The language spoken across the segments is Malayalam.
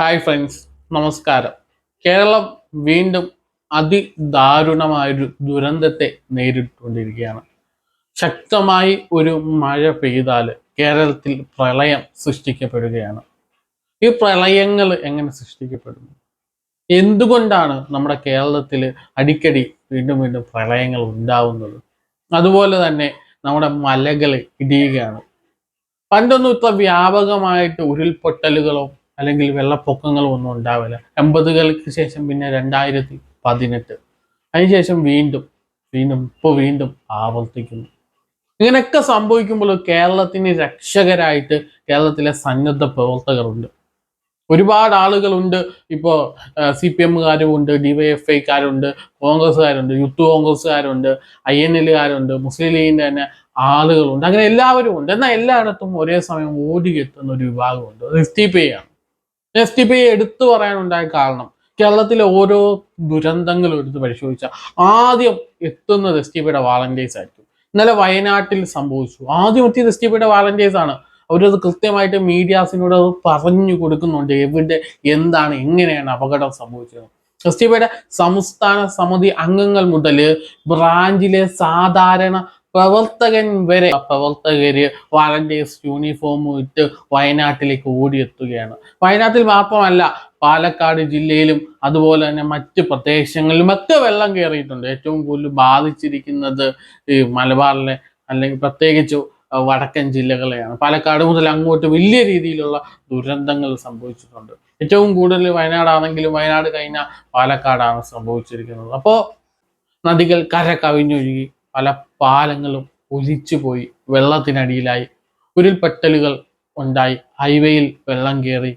ഹായ് ഫ്രണ്ട്സ് നമസ്കാരം. കേരളം വീണ്ടും അതിദാരുണമായൊരു ദുരന്തത്തെ നേരിട്ടുകൊണ്ടിരിക്കുകയാണ്. ശക്തമായി ഒരു മഴ പെയ്താൽ കേരളത്തിൽ പ്രളയം സൃഷ്ടിക്കപ്പെടുകയാണ്. ഈ പ്രളയങ്ങൾ എങ്ങനെ സൃഷ്ടിക്കപ്പെടുന്നു? എന്തുകൊണ്ടാണ് നമ്മുടെ കേരളത്തിൽ അടിക്കടി വീണ്ടും വീണ്ടും പ്രളയങ്ങൾ ഉണ്ടാവുന്നത്? അതുപോലെ തന്നെ നമ്മുടെ മലകൾ ഇടിയുകയാണ്. പണ്ടൊന്നും ഇത്ര വ്യാപകമായിട്ട് ഉരുൾപൊട്ടലുകളോ അല്ലെങ്കിൽ വെള്ളപ്പൊക്കങ്ങൾ ഒന്നും ഉണ്ടാവില്ല. എൺപതുകൾക്ക് ശേഷം പിന്നെ രണ്ടായിരത്തി പതിനെട്ട് അതിനുശേഷം വീണ്ടും വീണ്ടും ഇപ്പോൾ വീണ്ടും ആവർത്തിക്കുന്നു. ഇങ്ങനെയൊക്കെ സംഭവിക്കുമ്പോൾ കേരളത്തിന് രക്ഷകരായിട്ട് കേരളത്തിലെ സന്നദ്ധ പ്രവർത്തകരുണ്ട്. ഒരുപാട് ആളുകളുണ്ട്. ഇപ്പോൾ സി പി എമ്മുകാരും ഉണ്ട് ഡിവൈഎഫ് ഐക്കാരുണ്ട് കോൺഗ്രസ്സുകാരുണ്ട് യൂത്ത് കോൺഗ്രസ്സുകാരുണ്ട് ഐ എൻ എല്ലുകാരുണ്ട് മുസ്ലിം ലീഗിന്റെ തന്നെ ആളുകളുണ്ട്. അങ്ങനെ എല്ലാവരും ഉണ്ട് എന്നാൽ എല്ലായിടത്തും ഒരേ സമയം ഓടിയെത്തുന്ന ഒരു വിഭാഗമുണ്ട്. അത് എസ് ടി പി ആണ്. എസ് ടി പി എടുത്തു പറയാനുണ്ടായ കാരണം കേരളത്തിലെ ഓരോ ദുരന്തങ്ങളും എടുത്ത് പരിശോധിച്ചാൽ ആദ്യം എത്തുന്നത് എസ് ടി പിയുടെ വാളന്റിയേഴ്സ് ആയിരിക്കും. ഇന്നലെ വയനാട്ടിൽ സംഭവിച്ചു. ആദ്യം എത്തിയത് എസ് ടി പിയുടെ വാളന്റിയേഴ്സ് ആണ്. അവരത് കൃത്യമായിട്ട് മീഡിയാസിനോട് അത് പറഞ്ഞു കൊടുക്കുന്നുണ്ട്. എവിടെ എന്താണ് എങ്ങനെയാണ് അപകടം സംഭവിച്ചത്? എസ് ടി പിയുടെ സംസ്ഥാന സമിതി അംഗങ്ങൾ മുതൽ ബ്രാഞ്ചിലെ സാധാരണ പ്രവർത്തകൻ വരെ പ്രവർത്തകര് വാളണ്ടിയേഴ്സ് യൂണിഫോം ഇട്ട് വയനാട്ടിലേക്ക് ഓടിയെത്തുകയാണ്. വയനാട്ടിൽ മാത്രമല്ല പാലക്കാട് ജില്ലയിലും അതുപോലെ തന്നെ മറ്റ് പ്രദേശങ്ങളിലും ഒക്കെ വെള്ളം കയറിയിട്ടുണ്ട് ഏറ്റവും കൂടുതൽ ബാധിച്ചിരിക്കുന്നത് ഈ മലബാറിലെ അല്ലെങ്കിൽ പ്രത്യേകിച്ച് വടക്കൻ ജില്ലകളെയാണ്. പാലക്കാട് മുതൽ അങ്ങോട്ട് വലിയ രീതിയിലുള്ള ദുരന്തങ്ങൾ സംഭവിച്ചിട്ടുണ്ട്. ഏറ്റവും കൂടുതൽ വയനാടാണെങ്കിലും വയനാട് കഴിഞ്ഞാൽ പാലക്കാടാണ് സംഭവിച്ചിരിക്കുന്നത്. അപ്പോൾ നദികൾ കര കവിഞ്ഞൊഴുകി പല പാലങ്ങളും ഒലിച്ചുപോയി വെള്ളത്തിനടിയിലായി. ഉരുൾപെട്ടലുകൾ ഉണ്ടായി. ഹൈവേയിൽ വെള്ളം കയറി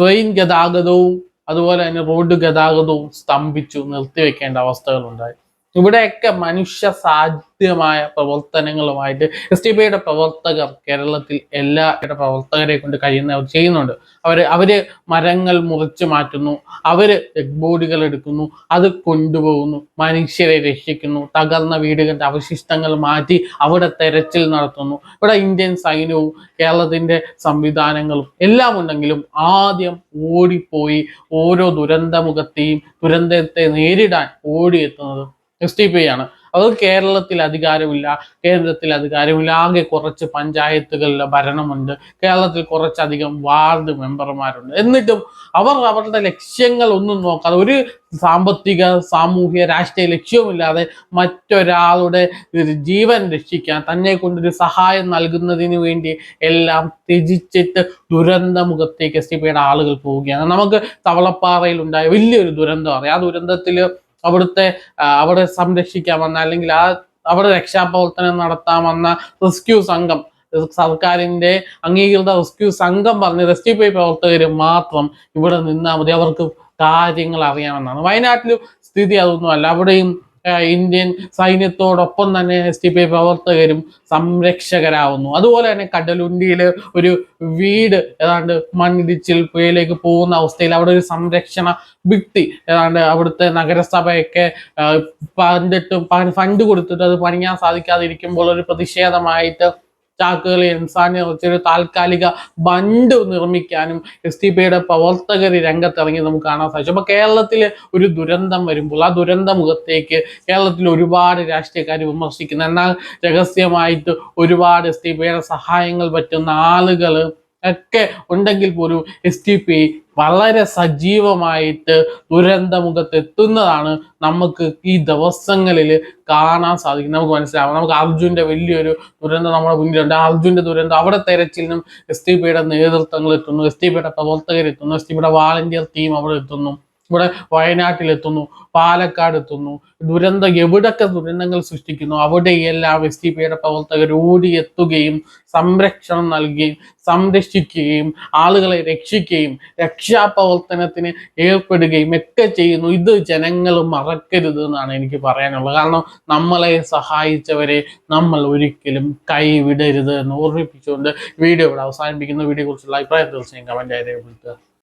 ട്രെയിൻ ഗതാഗതവും അതുപോലെ തന്നെ റോഡ് ഗതാഗതവും സ്തംഭിച്ചു. നിർത്തിവെക്കേണ്ട അവസ്ഥകൾ ഉണ്ടായി ഇവിടെയൊക്കെ മനുഷ്യ സാധ്യമായ പ്രവർത്തനങ്ങളുമായിട്ട് എസ് ടി പിയുടെ പ്രവർത്തകർ കേരളത്തിൽ എല്ലാ പ്രവർത്തകരെ കൊണ്ട് കഴിയുന്നവർ ചെയ്യുന്നുണ്ട്. അവർ അവർ മരങ്ങൾ മുറിച്ചു മാറ്റുന്നു അവർ ഡെഡ് ബോഡികൾ എടുക്കുന്നു അത് കൊണ്ടുപോകുന്നു മനുഷ്യരെ രക്ഷിക്കുന്നു തകർന്ന വീടുകളുടെ അവശിഷ്ടങ്ങൾ മാറ്റി അവിടെ തെരച്ചിൽ നടത്തുന്നു. ഇവിടെ ഇന്ത്യൻ സൈന്യവും കേരളത്തിന്റെ സംവിധാനങ്ങളും എല്ലാം ഉണ്ടെങ്കിലും ആദ്യം ഓടിപ്പോയി ഓരോ ദുരന്തമുഖത്തെയും ദുരന്തത്തെ നേരിടാൻ ഓടിയെത്തുന്നത് എസ് ടി പി ആണ്. അത് കേരളത്തിൽ അധികാരമില്ല കേന്ദ്രത്തിൽ അധികാരമില്ല. ആകെ കുറച്ച് പഞ്ചായത്തുകളിലെ ഭരണമുണ്ട്. കേരളത്തിൽ കുറച്ചധികം വാർഡ് മെമ്പർമാരുണ്ട്. എന്നിട്ടും അവർ അവരുടെ ലക്ഷ്യങ്ങൾ ഒന്നും നോക്കാതെ ഒരു സാമ്പത്തിക സാമൂഹിക രാഷ്ട്രീയ ലക്ഷ്യവുമില്ലാതെ മറ്റൊരാളുടെ ജീവൻ രക്ഷിക്കാൻ തന്നെ കൊണ്ടൊരു സഹായം നൽകുന്നതിന് വേണ്ടി എല്ലാം ത്യജിച്ചിട്ട് ദുരന്ത മുഖത്തേക്ക് എസ് ടി പിയുടെ ആളുകൾ പോവുകയാണ്. നമുക്ക് തവളപ്പാറയിൽ ഉണ്ടായ വലിയൊരു ദുരന്തം അറിയാം. ആ ദുരന്തത്തിൽ അവിടുത്തെ അവിടെ സംരക്ഷിക്കാൻ വന്ന അല്ലെങ്കിൽ ആ അവിടെ രക്ഷാപ്രവർത്തനം നടത്താൻ വന്ന റെസ്ക്യൂ സംഘം സർക്കാരിന്റെ അംഗീകൃത റെസ്ക്യൂ സംഘം പറഞ്ഞ് റെസ്ക്യൂ പേ പ്രവർത്തകർ മാത്രം ഇവിടെ നിന്നാൽ മതി. അവർക്ക് കാര്യങ്ങൾ അറിയാമെന്നാണ്. വയനാട്ടിലും സ്ഥിതി അതൊന്നും അല്ല അവിടെയും ഇന്ത്യൻ സൈന്യത്തോടൊപ്പം തന്നെ എസ് ടി പി പ്രവർത്തകരും സംരക്ഷകരാവുന്നു. അതുപോലെ തന്നെ കടലുണ്ടിയിൽ ഒരു വീട് ഏതാണ്ട് മണ്ണിടിച്ചിൽ പുഴയിലേക്ക് പോകുന്ന അവസ്ഥയിൽ അവിടെ ഒരു സംരക്ഷണ ഭിത്തി ഏതാണ്ട് അവിടുത്തെ നഗരസഭയൊക്കെ പണ്ടിട്ട് ഫണ്ട് കൊടുത്തിട്ട് അത് പണിയാൻ സാധിക്കാതിരിക്കുമ്പോൾ ഒരു പ്രതിഷേധമായിട്ട് ചാക്കുകൾ എൻസാൻ ഒരു താൽക്കാലിക ബണ്ട് നിർമ്മിക്കാനും എസ് ടി പിയുടെ പ്രവർത്തകർ രംഗത്തിറങ്ങി നമുക്ക് കാണാൻ സാധിച്ചു. അപ്പൊ കേരളത്തിൽ ഒരു ദുരന്തം വരുമ്പോൾ ആ ദുരന്ത മുഖത്തേക്ക് കേരളത്തിൽ ഒരുപാട് രാഷ്ട്രീയക്കാർ വിമർശിക്കുന്നു. എന്നാൽ രഹസ്യമായിട്ട് ഒരുപാട് എസ് ടി പിയുടെ സഹായങ്ങൾ പറ്റുന്ന ആളുകൾ ഒക്കെ ഉണ്ടെങ്കിൽ പോലും എസ് ടി പി വളരെ സജീവമായിട്ട് ദുരന്തമുഖത്ത് എത്തുന്നതാണ് നമുക്ക് ഈ ദിവസങ്ങളിൽ കാണാൻ സാധിക്കും. നമുക്ക് മനസ്സിലാവും. നമുക്ക് അർജുന്റെ വലിയൊരു ദുരന്തം നമ്മുടെ മുന്നിലുണ്ട്. അർജുന്റെ ദുരന്തം അവിടെ തെരച്ചിലിനും എസ് ടി പിയുടെ നേതൃത്വങ്ങൾ എത്തുന്നു. എസ് ടി പിയുടെ പ്രവർത്തകർ എത്തുന്നു. എസ് ടി പിയുടെ വാളണ്ടിയർ ടീം അവിടെ എത്തുന്നു. ഇവിടെ വയനാട്ടിലെത്തുന്നു പാലക്കാട് എത്തുന്നു ദുരന്തം എവിടൊക്കെ ദുരന്തങ്ങൾ സൃഷ്ടിക്കുന്നു അവിടെയെല്ലാം എസ് ടി പിയുടെ പ്രവർത്തകർ ഓടിയെത്തുകയും സംരക്ഷണം നൽകുകയും സംരക്ഷിക്കുകയും ആളുകളെ രക്ഷിക്കുകയും രക്ഷാപ്രവർത്തനത്തിന് ഏർപ്പെടുകയും ഒക്കെ ചെയ്യുന്നു. ഇത് ജനങ്ങൾ മറക്കരുത് എന്നാണ് എനിക്ക് പറയാനുള്ളത്. കാരണം നമ്മളെ സഹായിച്ചവരെ നമ്മൾ ഒരിക്കലും കൈവിടരുത് എന്ന് ഓർമ്മിപ്പിച്ചുകൊണ്ട് വീഡിയോ ഇവിടെ അവസാനിപ്പിക്കുന്ന. വീഡിയോ കുറിച്ചുള്ള അഭിപ്രായം തീർച്ചയായും കമന്റ് രേഖപ്പെടുത്തുക.